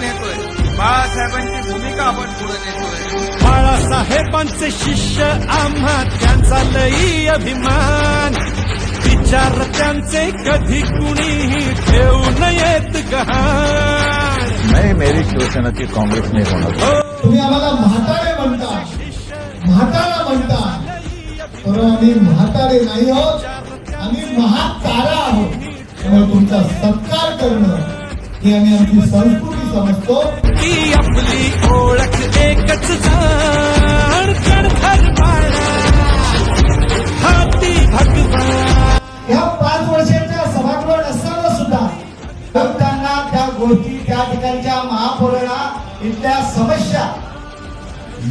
नेतोय. बाळासाहेबांची भूमिका आपण पुढे नेतोय. बाळासाहेबांचे शिष्य आम्हा त्यांचा लई अभिमान. विचार त्यांचे कधी कुणीही ठेवू नयेत गहाण. मैं मेरी शिवसेना की कांग्रेस नहीं होना चाहता तुम्ही आम्हाला म्हातारे म्हणता. म्हातारा म्हणता. पण आम्ही म्हातारे नाही आहोत. आम्ही महातारा आहोत. त्यामुळे तुमचा सत्कार करणं ही आम्ही आमची संस्कृती समजतो. की आपली ओळख एकच हाती पाच वर्षाच्या सभागृह असताना सुद्धा त्यांना त्या गोष्टी त्या ठिकाणच्या महापौरांना इथल्या समस्या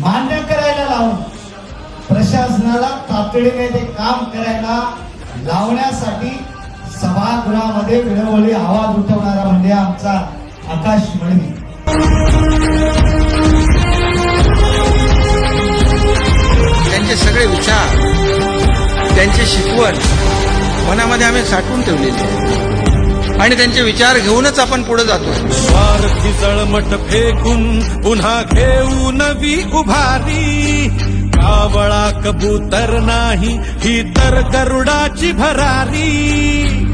मान्य करायला लावून प्रशासनाला तातडीने ते काम करायला लावण्यासाठी सभागृहामध्ये वेळोवेळी आवाज उठवणारा म्हणजे आमचा आकाश मळवी त्यांचे सगळे विचार त्यांची शिकवण मनामध्ये आम्ही साठवून ठेवलेली आहे. आणि त्यांचे विचार घेऊनच आपण पुढे जातो स्वार्थी जळमट फेकून पुन्हा घेऊ नवी उभारी. कावळा कबूतर नाही ही तर गरुडाची भरारी.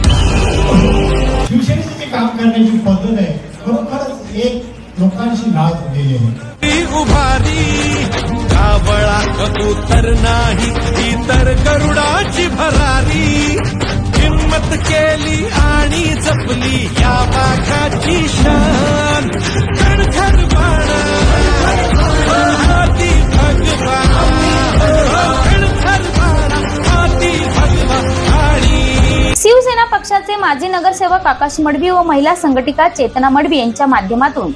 एक लोकांशी नाळ जोडलेली होती. उभारी कावळा कबूतर नाही इतर गरुडाची भरारी हिम्मत केली आणि जपली या वाघाची शान. माजी नगरसेवक आकाश मडवी व महिला संघटिका चेतना मडवी यांच्या माध्यमातून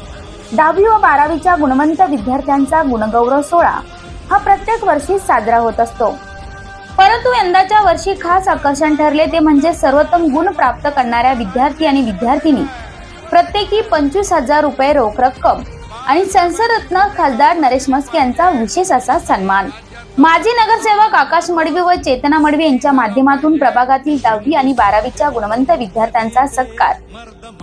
दहावी व बारावीच्या गुणवंत विद्यार्थ्यांचा गुणगौरव सोहळा हा प्रत्येक वर्षी साजरा होत असतो. परंतु यंदाच्या वर्षी खास आकर्षण ठरले ते म्हणजे सर्वोत्तम गुण प्राप्त करणाऱ्या विद्यार्थी आणि विद्यार्थिनी प्रत्येकी पंचवीस हजार रुपये रोख रक्कम आणि संसदरत्न खासदार नरेश मस्के यांचा विशेष असा सन्मान. माजी नगरसेवक आकाश मडवी व चेतना मडवी यांच्या माध्यमातून प्रभागातील दहावी आणि बारावीच्या गुणवंत विद्यार्थ्यांचा सत्कार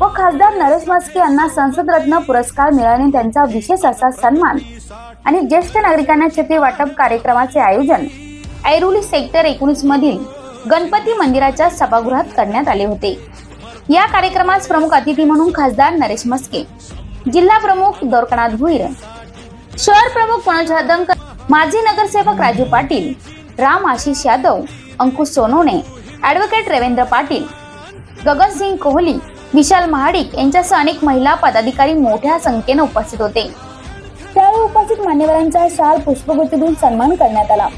व खासदार नरेश मस्के यांना संसदरत्न पुरस्कार मिळाल्याने त्यांचा विशेष असा सन्मान आणि ज्येष्ठ नागरिकांना छत्री वाटप कार्यक्रमाचे आयोजन ऐरोली सेक्टर एकोणीस मधील गणपती मंदिराच्या सभागृहात करण्यात आले होते. या कार्यक्रमास प्रमुख अतिथी म्हणून खासदार नरेश मस्के जिल्हा प्रमुख दोरकनाथ भुईर शहर प्रमुख मनोज हदंकर माजी नगरसेवक राजू पाटील राम आशिष यादव अंकुश सोनवणे ॲडव्होकेट रवींद्र पाटील गगनसिंग कोहली विशाल महाडिक यांच्यासह अनेक महिला पदाधिकारी मोठ्या संख्येने उपस्थित होते. त्यावेळी उपस्थित मान्यवरांचा शाल पुष्पगुच्छ देऊन सन्मान करण्यात आला.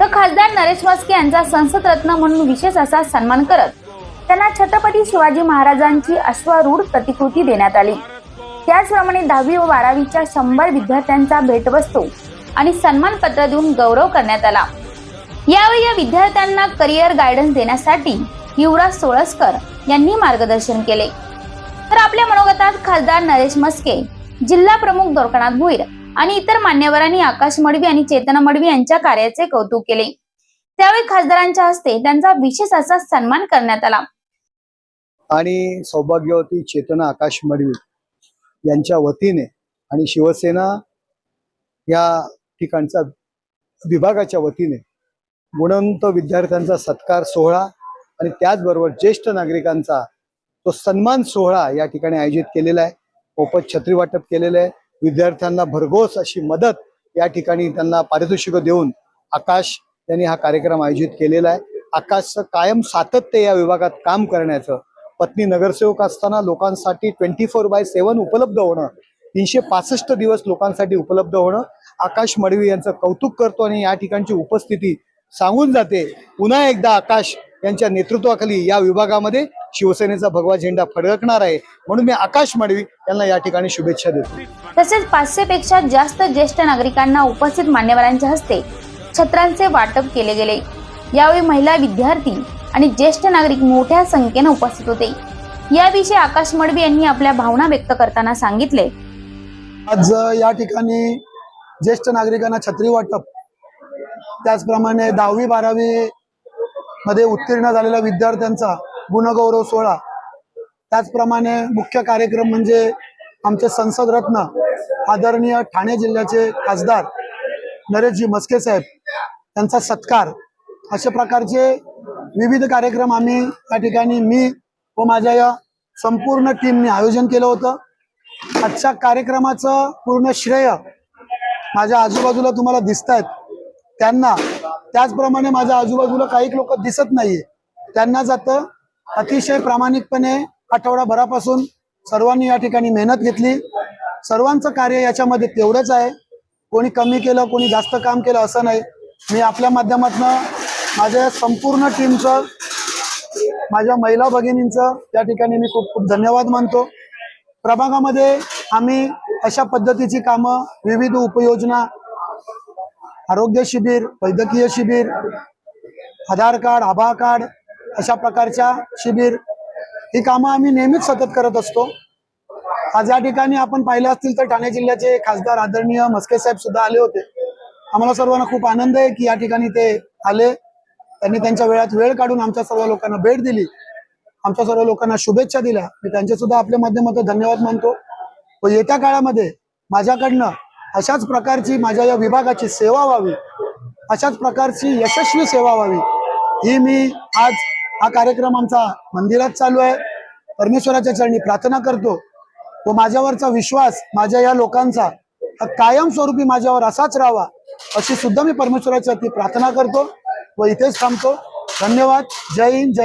तर खासदार नरेश वास्के यांचा संसद रत्न म्हणून विशेष असा सन्मान करत त्यांना छत्रपती शिवाजी महाराजांची अश्वारूढ प्रतिकृती देण्यात आली. त्याचप्रमाणे दहावी व बारावीच्या शंभर विद्यार्थ्यांचा भेटवस्तू आणि सन्मानपत्र देऊन गौरव करण्यात आला. यावेळी या विद्यार्थ्यांना करिअर गायडन्स देण्यासाठी युवराज सोळसकर यांनी मार्गदर्शन केले. तर आपल्या मनोगतात खासदार नरेश मस्के जिल्हा प्रमुख दोरकनाथ भुईर आणि इतर मान्यवरांनी आकाश मडवी आणि चेतना मडवी यांच्या कार्याचे कौतुक केले. त्यावेळी खासदारांच्या हस्ते त्यांचा विशेष असा सन्मान करण्यात आला. आणि सौभाग्यवती चेतना आकाश मडवी यांच्या वतीने आणि शिवसेना या ठिकाणचा विभागाच्या वतीने गुणवंत विद्यार्थ्यांचा सत्कार सोहळा आणि त्याचबरोबर ज्येष्ठ नागरिकांचा तो सन्मान सोहळा या ठिकाणी आयोजित केलेला आहे. मोफत छत्री वाटप केलेलं आहे. विद्यार्थ्यांना भरघोस अशी मदत या ठिकाणी त्यांना पारितोषिकं देऊन आकाश यांनी हा कार्यक्रम आयोजित केलेला आहे. आकाशचं कायम सातत्य या विभागात काम करण्याचं पत्नी नगरसेवक असताना लोकांसाठी ट्वेंटी फोर बाय सेव्हन उपलब्ध होणं तीनशे पासष्ट दिवस लोकांसाठी उपलब्ध होणं आकाश मडवी यांचं कौतुक करतो आणि या ठिकाणची उपस्थिती सांगून जाते. पुन्हा एकदा आकाश यांच्या नेतृत्वाखाली या विभागामध्ये शिवसेनेचा भगवा झेंडा फडकणार आहे. म्हणून मी आकाश मडवी यांना या ठिकाणी शुभेच्छा देतो. तसेच पाचशे पेक्षा जास्त ज्येष्ठ नागरिकांना उपस्थित मान्यवरांच्या हस्ते छत्रांचे वाटप केले गेले. यावेळी महिला विद्यार्थी आणि ज्येष्ठ नागरिक मोठ्या संख्येने उपस्थित होते. याविषयी आकाश मडवी यांनी आपल्या भावना व्यक्त करताना सांगितले. आज या ठिकाणी ज्येष्ठ नागरिकांना छत्री वाटप. त्याचप्रमाणे दहावी बारावी मध्ये उत्तीर्ण झालेल्या विद्यार्थ्यांचा गुणगौरव सोहळा. त्याचप्रमाणे मुख्य कार्यक्रम म्हणजे आमचे संसद रत्न आदरणीय ठाणे जिल्ह्याचे खासदार नरेशजी मस्के साहेब यांचा सत्कार. अशा प्रकारचे विविध कार्यक्रम आम्ही या ठिकाणी मी व माझ्या या संपूर्ण टीमने आयोजन केलं होतं. आजच्या कार्यक्रमाचं पूर्ण श्रेय माझ्या आजूबाजूला तुम्हाला दिसत आहेत त्यांना त्याचप्रमाणे माझ्या आजूबाजूला काही लोक दिसत नाहीये. त्यांना जातं अतिशय प्रामाणिकपणे आठवडाभरापासून सर्वांनी या ठिकाणी मेहनत घेतली. सर्वांचं कार्य याच्यामध्ये तेवढंच आहे. कोणी कमी केलं कोणी जास्त काम केलं असं नाही. मी आपल्या माध्यमातून माझ्या संपूर्ण टीमचं माझ्या महिला भगिनींचं या ठिकाणी मी खूप खूप धन्यवाद मानतो. प्रभागामध्ये आम्ही अशा पद्धतीची कामं विविध उपयोजना आरोग्य शिबिर वैद्यकीय शिबिर आधार कार्ड आभा कार्ड अशा प्रकारच्या शिबिर ही कामं आम्ही नेहमीच सतत करत असतो. आज या ठिकाणी आपण पाहिलं असतील तर ठाणे जिल्ह्याचे खासदार आदरणीय मस्के साहेब सुद्धा आले होते. आम्हाला सर्वांना खूप आनंद आहे की या ठिकाणी ते आले. त्यांनी त्यांच्या वेळात वेळ काढून आमच्या सर्व लोकांना भेट दिली. आमच्या सर्व लोकांना शुभेच्छा दिल्या. मी त्यांचे सुद्धा आपल्या माध्यमातून धन्यवाद मानतो. व येत्या काळामध्ये माझ्याकडनं अशाच प्रकारची माझ्या या विभागाची सेवा व्हावी. अशाच प्रकारची यशस्वी सेवा व्हावी. ही मी आज हा कार्यक्रम आमचा मंदिरात चालू आहे. परमेश्वराच्या चरणी प्रार्थना करतो. व माझ्यावरचा विश्वास माझ्या या लोकांचा हा कायमस्वरूपी माझ्यावर असाच राहावा अशी सुद्धा मी परमेश्वराच्या ती प्रार्थना करतो व इथेच थांबतो. धन्यवाद. जय हिंद जय